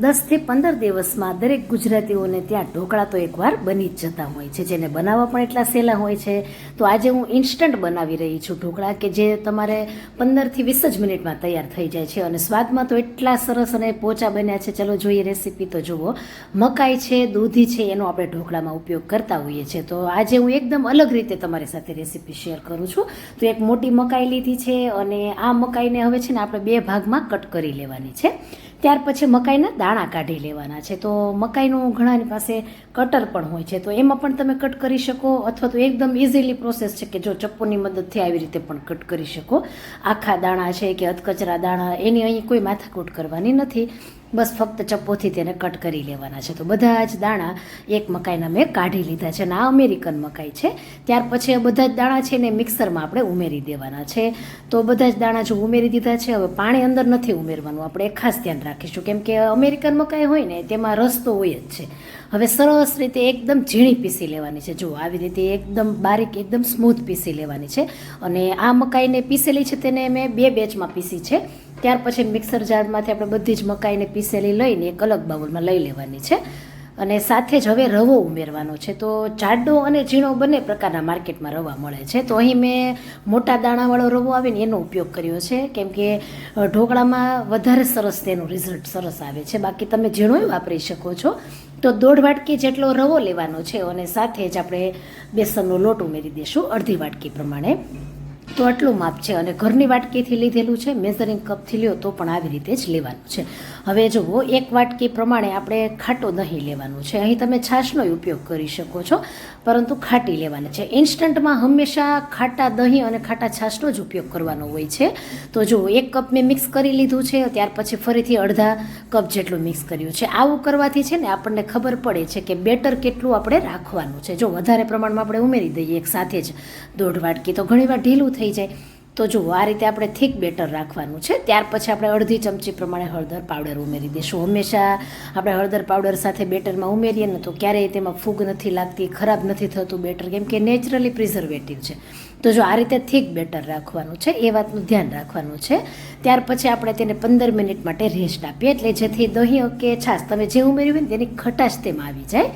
દસથી પંદર દિવસમાં દરેક ગુજરાતીઓને ત્યાં ઢોકળા તો એકવાર બની જ જતા હોય છે. જેને બનાવવા પણ એટલા સહેલા હોય છે. તો આજે હું ઇન્સ્ટન્ટ બનાવી રહી છું ઢોકળા કે જે તમારે પંદરથી વીસ જ મિનિટમાં તૈયાર થઈ જાય છે. અને સ્વાદમાં તો એટલા સરસ અને પોચા બન્યા છે. ચલો જોઈએ રેસીપી તો જુઓ. મકાઈ છે, દૂધી છે, એનો આપણે ઢોકળામાં ઉપયોગ કરતા હોઈએ છીએ. તો આજે હું એકદમ અલગ રીતે તમારી સાથે રેસીપી શેર કરું છું. તો એક મોટી મકાઈ લીધી છે અને આ મકાઈને હવે છે ને આપણે બે ભાગમાં કટ કરી લેવાની છે. ત્યાર પછી મકાઈના દાણા કાઢી લેવાના છે. તો મકાઈનું ઘણાની પાસે કટર પણ હોય છે. તો એમાં પણ તમે કટ કરી શકો અથવા તો એકદમ ઇઝીલી પ્રોસેસ છે કે જો ચપ્પુની મદદથી આવી રીતે પણ કટ કરી શકો. આખા દાણા છે કે અધકચરા દાણા, એની અહીં કોઈ માથાકૂટ કરવાની નથી. બસ ફક્ત ચપ્પોથી તેને કટ કરી લેવાના છે. તો બધા જ દાણા એક મકાઈના મેં કાઢી લીધા છે અને આ અમેરિકન મકાઈ છે. ત્યાર પછી આ બધા જ દાણા છે ને મિક્સરમાં આપણે ઉમેરી દેવાના છે. તો બધા જ દાણા જો ઉમેરી દીધા છે, હવે પાણી અંદર નથી ઉમેરવાનું. આપણે ખાસ ધ્યાન રાખીશું. કેમ કે અમેરિકન મકાઈ હોય ને, તેમાં રસ તો હોય જ છે. હવે સરસ રીતે એકદમ ઝીણી પીસી લેવાની છે. જો આવી રીતે એકદમ બારીક, એકદમ સ્મૂથ પીસી લેવાની છે. અને આ મકાઈને પીસેલી છે તેને મેં બે બેચમાં પીસી છે. ત્યાર પછી મિક્સર જારમાંથી આપણે બધી જ મકાઈને પીસેલી લઈને એક અલગ બાઉલમાં લઈ લેવાની છે. અને સાથે જ હવે રવો ઉમેરવાનો છે. તો જાડો અને ઝીણો બંને પ્રકારના માર્કેટમાં રવા મળે છે. તો અહીં મેં મોટા દાણાવાળો રવો આવે ને એનો ઉપયોગ કર્યો છે. કેમ કે ઢોકળામાં વધારે સરસ તેનું રિઝલ્ટ સરસ આવે છે. બાકી તમે ઝીણોય વાપરી શકો છો. તો દોઢ વાટકી જેટલો રવો લેવાનો છે. અને સાથે જ આપણે બેસનનો લોટ ઉમેરી દઈશું અડધી વાટકી પ્રમાણે. તો આટલું માપ છે અને ઘરની વાટકીથી લીધેલું છે. મેઝરિંગ કપથી લ્યો તો પણ આવી રીતે જ લેવાનું છે. હવે જુઓ, એક વાટકી પ્રમાણે આપણે ખાટો દહીં લેવાનું છે. અહીં તમે છાશનો ઉપયોગ કરી શકો છો, પરંતુ ખાટી લેવાની છે. ઇન્સ્ટન્ટમાં હંમેશા ખાટા દહીં અને ખાટા છાશનો જ ઉપયોગ કરવાનો હોય છે. તો જુઓ, એક કપ મેં મિક્સ કરી લીધું છે, ત્યાર પછી ફરીથી અડધા કપ જેટલું મિક્સ કર્યું છે. આવું કરવાથી છે ને આપણને ખબર પડે છે કે બેટર કેટલું આપણે રાખવાનું છે. જો વધારે પ્રમાણમાં આપણે ઉમેરી દઈએ એક સાથે જ દોઢ વાટકી, તો ઘણીવાર ઢીલું થઈ જાય. તો જુઓ, આ રીતે આપણે થીક બેટર રાખવાનું છે. ત્યાર પછી આપણે અડધી ચમચી પ્રમાણે હળદર પાવડર ઉમેરી દઈશું. હંમેશા આપણે હળદર પાવડર સાથે બેટરમાં ઉમેરીએ ને તો ક્યારેય તેમાં ફૂગ નથી લાગતી, ખરાબ નથી થતું બેટર. કેમ કે નેચરલી પ્રિઝર્વેટિવ છે. તો જો આ રીતે થીક બેટર રાખવાનું છે, એ વાતનું ધ્યાન રાખવાનું છે. ત્યાર પછી આપણે તેને પંદર મિનિટ માટે રેસ્ટ આપીએ. એટલે જેથી દહીં કે છાશ, તમે જે ઉમેર્યું હોય ને તેની ખટાશ તેમાં આવી જાય.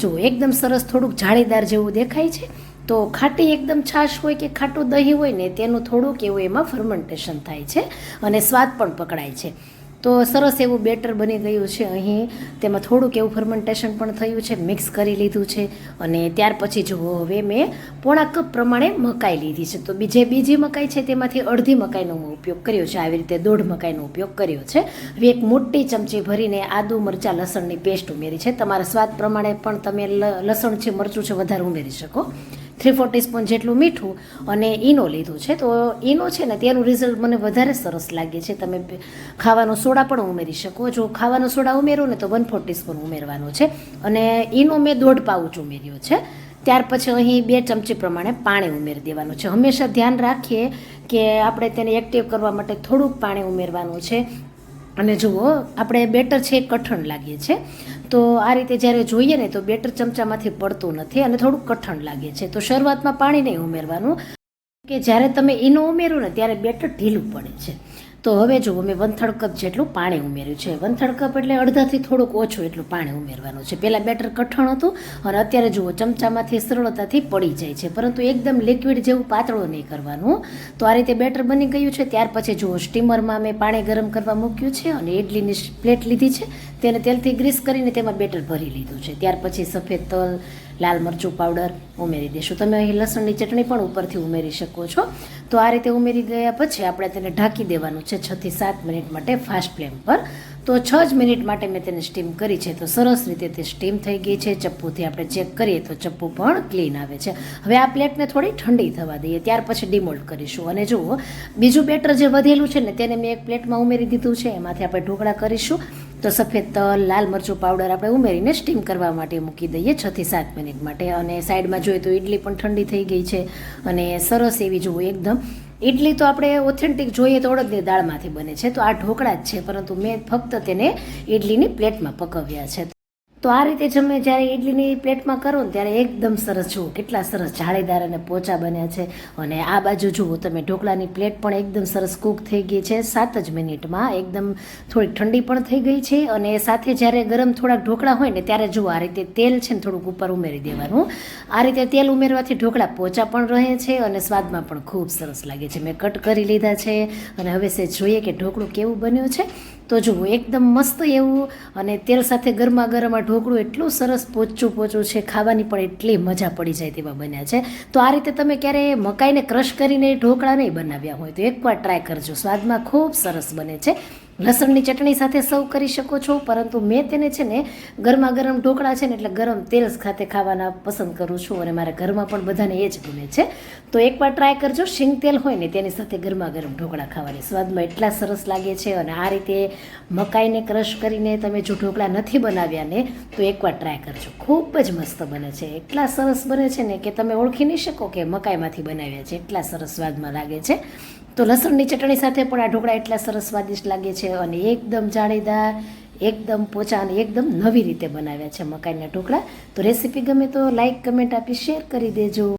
જો એકદમ સરસ થોડુંક જાળીદાર જેવું દેખાય છે. તો ખાટી એકદમ છાશ હોય કે ખાટું દહીં હોય ને તેનું થોડુંક એવું એમાં ફર્મેન્ટેશન થાય છે અને સ્વાદ પણ પકડાય છે. તો સરસ એવું બેટર બની ગયું છે અહીં. તેમાં થોડુંક એવું ફર્મેન્ટેશન પણ થયું છે મિક્સ કરી લીધું છે અને ત્યાર પછી જુઓ હવે મેં પોણા કપ પ્રમાણે મકાઈ લીધી છે. તો બીજે બીજી મકાઈ છે તેમાંથી અડધી મકાઈનો હું ઉપયોગ કર્યો છે. આવી રીતે દોઢ મકાઈનો ઉપયોગ કર્યો છે. હવે એક મોટી ચમચી ભરીને આદુ મરચાં લસણની પેસ્ટ ઉમેરી છે. તમારા સ્વાદ પ્રમાણે પણ તમે લસણ છે, મરચું છે વધારે ઉમેરી શકો. થ્રી ફોર ટીસ્પૂન જેટલું મીઠું અને ઈનો લીધું છે. તો ઈનો છે ને તેનું રિઝલ્ટ મને વધારે સરસ લાગે છે. તમે ખાવાનો સોડા પણ ઉમેરી શકો. જો ખાવાનો સોડા ઉમેરો ને, તો વન ફોર ટીસ્પૂન ઉમેરવાનો છે. અને ઈનો મેં દોઢ પાઉચ ઉમેર્યો છે. ત્યાર પછી અહીં બે ચમચી પ્રમાણે પાણી ઉમેરી દેવાનું છે. હંમેશા ધ્યાન રાખીએ કે આપણે તેને એક્ટિવ કરવા માટે થોડુંક પાણી ઉમેરવાનું છે. અને જુઓ, આપણે બેટર છે કઠણ લાગે છે. તો આ રીતે જ્યારે જોઈએ ને, તો બેટર ચમચામાંથી પડતું નથી અને થોડુંક કઠણ લાગે છે. તો શરૂઆતમાં પાણી નહીં ઉમેરવાનું. કે જ્યારે તમે ઈનો ઉમેરો ને, ત્યારે બેટર ઢીલું પડે છે. તો હવે જુઓ મેં વંથળ કપ જેટલું પાણી ઉમેર્યું છે. વંથળ કપ એટલે અડધાથી થોડુંક ઓછું એટલું પાણી ઉમેરવાનું છે. પહેલાં બેટર કઠણ હતું અને અત્યારે જુઓ ચમચામાંથી સરળતાથી પડી જાય છે. પરંતુ એકદમ લિક્વિડ જેવું પાતળું નહીં કરવાનું. તો આ રીતે બેટર બની ગયું છે. ત્યાર પછી જુઓ સ્ટીમરમાં મેં પાણી ગરમ કરવા મૂક્યું છે અને ઇડલીની પ્લેટ લીધી છે. તેને તેલથી ગ્રીસ કરીને તેમાં બેટર ભરી લીધું છે. ત્યાર પછી સફેદ તલ લાલ મરચું પાવડર ઉમેરી દઈશું તમે અહીં લસણની ચટણી પણ ઉપરથી ઉમેરી શકો છો. તો આ રીતે ઉમેરી ગયા પછી આપણે તેને ઢાંકી દેવાનું છે છથી સાત મિનિટ માટે ફાસ્ટ ફ્લેમ પર. તો છ જ મિનિટ માટે મેં તેને સ્ટીમ કરી છે. તો સરસ રીતે તે સ્ટીમ થઈ ગઈ છે. ચપ્પુથી આપણે ચેક કરીએ તો ચપ્પુ પણ ક્લીન આવે છે. હવે આ પ્લેટને થોડી ઠંડી થવા દઈએ. ત્યાર પછી ડિમોલ્ડ કરીશું. અને જુઓ, બીજું બેટર જે વધેલું છે ને, તેને મેં એક પ્લેટમાં ઉમેરી દીધું છે. એમાંથી આપણે ઢોકળા કરીશું. તો સફેદ તલ, લાલ મરચું પાવડર આપણે ઉમેરીને સ્ટીમ કરવા માટે મૂકી દઈએ છથી સાત મિનિટ માટે. અને સાઈડમાં જોઈએ તો ઇડલી પણ ઠંડી થઈ ગઈ છે અને સરસ એવી જુઓ એકદમ. ઇડલી તો આપણે ઓથેન્ટિક જોઈએ તો અડદની દાળમાંથી બને છે. તો આ ઢોકળા જ છે, પરંતુ મેં ફક્ત તેને ઇડલીની પ્લેટમાં પકવ્યા છે. તો આ રીતે જમે જ્યારે ઇડલીની પ્લેટમાં કરો ને ત્યારે એકદમ સરસ, જુઓ કેટલા સરસ જાળીદાર અને પોચા બન્યા છે. અને આ બાજુ જુઓ તમે, ઢોકળાની પ્લેટ પણ એકદમ સરસ કૂક થઈ ગઈ છે. સાત જ મિનિટમાં એકદમ થોડીક ઠંડી પણ થઈ ગઈ છે. અને સાથે જ્યારે ગરમ થોડાક ઢોકળા હોય ને ત્યારે જુઓ આ રીતે તેલ છે ને થોડુંક ઉપર ઉમેરી દેવાનું. આ રીતે તેલ ઉમેરવાથી ઢોકળા પોચા પણ રહે છે અને સ્વાદમાં પણ ખૂબ સરસ લાગે છે. મેં કટ કરી લીધા છે અને હવે સે જોઈએ કે ઢોકળું કેવું બન્યું છે. તો જુઓ, એકદમ મસ્ત એવું અને તેલ સાથે ગરમા ગરમ ઢોકળું એટલું સરસ પોચું પોચું છે, ખાવાની પણ એટલી મજા પડી જાય તેવા બન્યા છે. તો આ રીતે તમે ક્યારે મકાઈને ક્રશ કરીને ઢોકળા નહીં બનાવ્યા હોય તો એકવાર ટ્રાય કરજો. સ્વાદમાં ખૂબ સરસ બને છે. લસણની ચટણી સાથે સર્વ કરી શકો છો, પરંતુ મેં તેને છે ને ગરમા ગરમ ઢોકળા છે ને એટલે ગરમ તેલ ખાતે ખાવાના પસંદ કરું છું અને મારા ઘરમાં પણ બધાને એ જ ગમે છે. તો એકવાર ટ્રાય કરજો, શીંગ તેલ હોય ને તેની સાથે ગરમા ગરમ ઢોકળા ખાવાની. સ્વાદમાં એટલા સરસ લાગે છે અને આ રીતે મકાઈને ક્રશ કરીને તમે જો ઢોકળા નથી બનાવ્યા ને, તો એકવાર ટ્રાય કરજો. ખૂબ જ મસ્ત બને છે. એટલા સરસ બને છે ને કે તમે ઓળખી નહીં શકો કે મકાઈમાંથી બનાવ્યા છે. એટલા સરસ સ્વાદમાં લાગે છે. તો લસણની ચટણી સાથે પણ આ ઢોકળા એટલા સરસ સ્વાદિષ્ટ લાગે છે અને એકદમ જાળીદાર, એકદમ પોચા અને એકદમ નવી રીતે બનાવ્યા છે મકાઈના ઢોકળા. તો રેસીપી ગમે તો લાઇક કમેન્ટ આપી, શેર કરી દેજો.